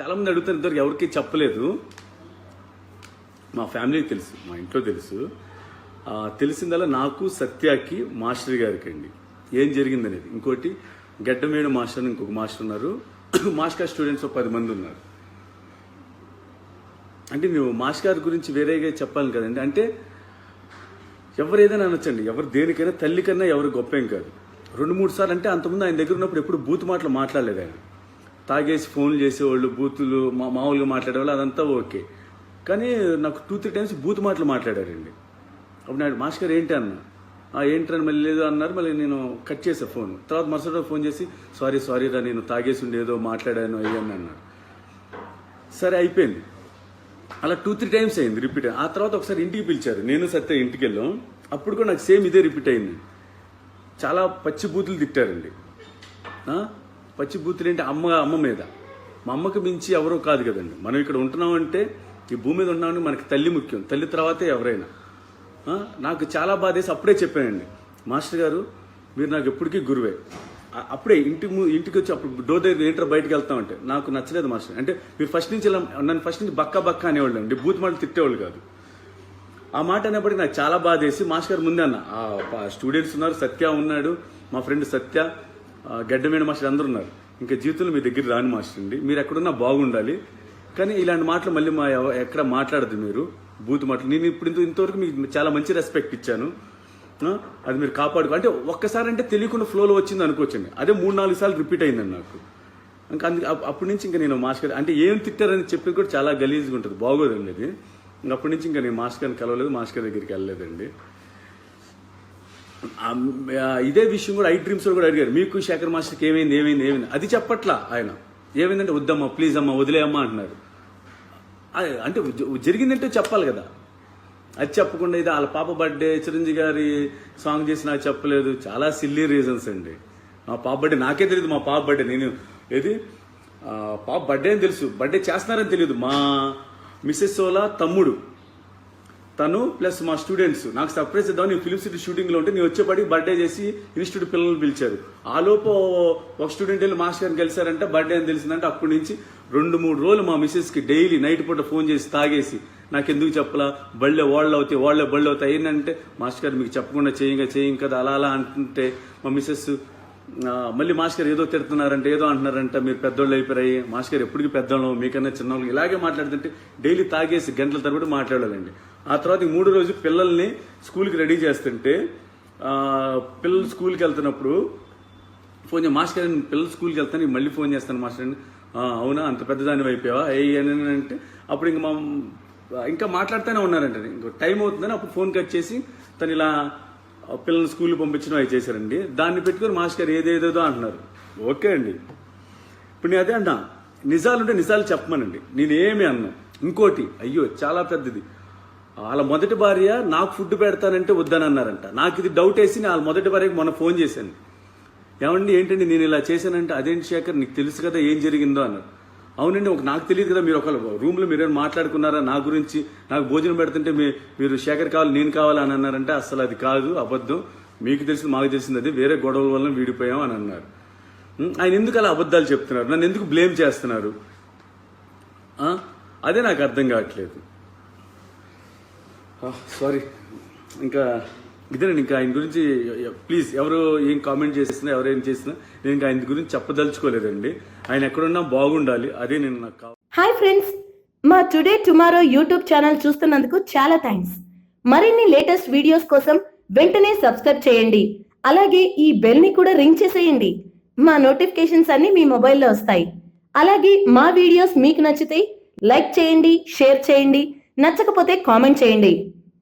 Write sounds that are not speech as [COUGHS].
చాలా మంది అడుగుతారు ఇంతవరకు ఎవరికి చెప్పలేదు. మా ఫ్యామిలీకి తెలుసు మా ఇంట్లో తెలుసు. తెలిసిందలా తెలిసిందల్లా నాకు సత్యాకి మాస్టర్ గారికి అండి ఏం జరిగిందనేది. ఇంకోటి గడ్డమేడు మాస్టర్ అని ఇంకొక మాస్టర్ ఉన్నారు. [COUGHS] మాస్టర్ స్టూడెంట్స్ ఒక పది మంది ఉన్నారు. అంటే మేము మాస్టర్ గురించి వేరేగా చెప్పాలి కదండి. అంటే ఎవరు ఏదైనా అనొచ్చండి. ఎవరు దేనికైనా తల్లి కన్నా ఎవరు గొప్ప ఏం కాదు. రెండు మూడు సార్లు అంటే అంతకుముందు ఆయన దగ్గర ఉన్నప్పుడు ఎప్పుడు బూత్ మాటలు మాట్లాడలేదు ఆయన. తాగేసి ఫోన్లు చేసేవాళ్ళు బూతులు మా మామూలుగా మాట్లాడేవాళ్ళు అదంతా ఓకే. కానీ నాకు టూ త్రీ టైమ్స్ బూత్ మాటలు మాట్లాడారండి. అప్పుడు నాడు మాస్టర్ గారు ఏంటి అన్న? "ఆ, మళ్ళీ లేదు అన్నారు. మళ్ళీ నేను కట్ చేసా ఫోన్ తర్వాత మరుసటి ఫోన్ చేసి సారీ సారీ రా నేను తాగేసి ఉండేదో మాట్లాడాను అయ్యాను అన్నారు. సరే అయిపోయింది. అలా టూ త్రీ టైమ్స్ అయింది రిపీట్ ఆ తర్వాత ఒకసారి ఇంటికి పిలిచారు. నేను సత్య ఇంటికి వెళ్ళాం. అప్పుడు కూడా నాకు సేమ్ ఇదే రిపీట్ అయింది. చాలా పచ్చి బూతులు తిట్టారండి. పచ్చి బూతులు ఏంటి? అమ్మ అమ్మ మీద. మా అమ్మకు మించి ఎవరో కాదు కదండి. మనం ఇక్కడ ఉంటున్నామంటే ఈ భూమి మీద ఉన్నామని మనకి తల్లి ముఖ్యం. తల్లి తర్వాతే ఎవరైనా. నాకు చాలా బాధేసి అప్పుడే చెప్పానండి. మాస్టర్ గారు మీరు నాకు ఎప్పటికీ గురువే. అప్పుడే ఇంటి ము- ఇంటికి వచ్చి అప్పుడు డోర్ దగ్గర ఏంటర్ బయటకు వెళ్తామంటే నాకు నచ్చలేదు మాస్టర్ అంటే మీరు ఫస్ట్ నుంచి ఇలా నన్ను ఫస్ట్ నుంచి బక్క బక్క అనేవాళ్ళు అండి. బూత్ మాటలు తిట్టేవాళ్ళు కాదు. ఆ మాట అనేప్పటికీ నాకు చాలా బాధ వేసి మాస్టర్ గారు ముందే అన్న స్టూడెంట్స్ ఉన్నారు సత్య ఉన్నాడు మా ఫ్రెండ్ సత్య గడ్డమైన మాస్టర్ అందరూ ఉన్నారు. ఇంకా జీవితంలో మీ దగ్గర రాని మాస్టర్ అండి. మీరు ఎక్కడున్నా బాగుండాలి. కానీ ఇలాంటి మాటలు మళ్ళీ మా ఎక్కడ మాట్లాడదు మీరు. బూత్ మాటలు. నేను ఇప్పుడు ఇంత- ఇంతవరకు మీకు చాలా మంచి రెస్పెక్ట్ ఇచ్చాను. అది మీరు కాపాడుకో అంటే ఒక్కసారి అంటే తెలియకుండా ఫ్లోలో వచ్చింది అనుకోవచ్చండి. అదే మూడు నాలుగు సార్లు రిపీట్ అయిందండి నాకు. ఇంకా అందుకే అప్పటి నుంచి ఇంకా నేను మాస్టర్ గారు అంటే ఏం తిట్టారని చెప్పి కూడా చాలా గలీజ్గా ఉంటుంది. బాగోదండి అది. ఇంకా అప్పటి నుంచి ఇంకా నేను మాస్టర్ గారిని కలవలేదు మాస్టర్ దగ్గరికి వెళ్ళలేదండి. ఇదే విషయం కూడా ఐ డ్రీమ్స్ కూడా అడిగారు. మీకు శేఖర్ మాస్టర్కి ఏమైంది ఏమైంది ఏమైంది? అది చెప్పట్లా ఆయన. ఏమైందంటే వద్దమ్మా ప్లీజ్ అమ్మా వదిలేయమ్మా అంటున్నారు. అంటే జరిగిందంటే చెప్పాలి కదా. అది చెప్పకుండా ఇది వాళ్ళ పాప బర్త్డే చిరంజీవి గారి సాంగ్ చేసి నాకు చెప్పలేదు. చాలా సిల్లీ రీజన్స్ అండి. మా పాప బర్త్డే నాకే తెలియదు మా పాప బర్త్డే. నేను ఏది? పాప బర్త్డే అని తెలుసు. బర్త్డే చేస్తున్నారని తెలియదు. మా మిస్సెస్ సోలా తమ్ముడు. తను ప్లస్ మా స్టూడెంట్స్. నాకు సర్ప్రైజ్ ఇద్దాం నేను ఫిలిం సిటీ షూటింగ్లో ఉంటే నేను వచ్చేపడి బర్త్డే చేసి ఇన్స్టిట్యూట్ పిల్లలు పిలిచారు. ఆ లోపు ఒక స్టూడెంట్ వెళ్ళి మాస్టర్ గారిని కలిశారంటే బర్త్డే అని తెలిసిందంటే. అప్పటి నుంచి రెండు మూడు రోజులు మా మిస్సెస్కి డైలీ నైట్ పూట ఫోన్ చేసి తాగేసి నాకు ఎందుకు చెప్పలా? బళ్ళే వాళ్ళు అవుతాయి వాళ్ళే బళ్ళు అవుతాయి. ఏంటంటే మాస్టర్ గారు మీకు చెప్పకుండా చేయంగా చేయం కదా అలా అలా అంటుంటే మా మిస్సెస్ మళ్ళీ మాస్టర్ గారు ఏదో తిడుతున్నారంటే ఏదో అంటున్నారంట మీరు పెద్దోళ్ళు అయిపోయాయి మాస్టర్ గారు ఎప్పటికీ పెద్దోళ్ళు మీకన్నా చిన్నోళ్ళు. ఇలాగే మాట్లాడుతుంటే డైలీ తాగేసి గంటల తరబడి మాట్లాడాలండి. ఆ తర్వాత ఈ మూడు రోజు పిల్లల్ని స్కూల్కి రెడీ చేస్తుంటే పిల్లలు స్కూల్కి వెళ్తున్నప్పుడు ఫోన్ చేయ మాస్టర్ గారు పిల్లలు స్కూల్కి వెళ్తాను మళ్ళీ ఫోన్ చేస్తాను మాస్టర్ గారిని అవునా? అంత పెద్దదాని అయిపోయావా? ఏ అని అంటే అప్పుడు ఇంకా మా ఇంకా మాట్లాడుతూనే ఉన్నారంట. ఇంకో టైం అవుతుందని అప్పుడు ఫోన్ కట్ చేసి తను ఇలా పిల్లల్ని స్కూల్కి పంపించడం అవి చేశారండి. దాన్ని పెట్టుకొని మాస్టర్ గారు ఏదేదేదో అంటున్నారు. ఓకే అండి. ఇప్పుడు నేను అదే అన్నా. నిజాలుంటే నిజాలు చెప్పమనండి. నేనేమి అన్నా. ఇంకోటి అయ్యో చాలా పెద్దది. వాళ్ళ మొదటి భార్య నాకు ఫుడ్ పెడతానంటే వద్దని అన్నారంట నాకు ఇది డౌట్ వేసి నేను వాళ్ళ మొదటి భార్యకి మొన్న ఫోన్ చేశాను. ఏమండి ఏంటండి నేను ఇలా చేశానంటే అదేంటి శేఖర్ నీకు తెలుసు కదా ఏం జరిగిందో అన్నారు అవునండి ఒక నాకు తెలియదు కదా మీరు ఒక రూమ్లో మీరేమైనా మాట్లాడుకున్నారా? నా గురించి నాకు భోజనం పెడుతుంటే మీ మీరు శేఖర్ కావాలి నేను కావాలి అని అన్నారంటే అసలు అది కాదు అబద్ధం. మీకు తెలిసింది మాకు తెలిసింది అది వేరే గొడవల వల్ల విడిపోయాం అని అన్నారు. ఆయన ఎందుకు అలా అబద్ధాలు చెప్తున్నారు? నన్ను ఎందుకు బ్లేమ్ చేస్తున్నారు? అదే నాకు అర్థం కావట్లేదు. Ah, సారీ ఇంకా ఇదేనండి ఇంకా ఆయన గురించి ప్లీజ్ ఎవరు ఏం కామెంట్ చేసినా ఏం చేసినా నేను ఇంకా ఆయన గురించి చెప్పదలుచుకోలేదండి. ఆయన ఎక్కడున్నా బాగుండాలి అదే నేను నాకు కావాలి హాయ్ ఫ్రెండ్స్ మా టుడే టుమారో యూట్యూబ్ ఛానల్ చూస్తున్నందుకు చాలా థ్యాంక్స్ మరిన్ని లేటెస్ట్ వీడియోస్ కోసం వెంటనే సబ్స్క్రైబ్ చేయండి. అలాగే ఈ బెల్ని కూడా రింగ్ చేసేయండి. మా నోటిఫికేషన్స్ అన్ని మీ మొబైల్లో వస్తాయి. అలాగే మా వీడియోస్ మీకు నచ్చితే లైక్ చేయండి షేర్ చేయండి. నచ్చకపోతే కామెంట్ చేయండి.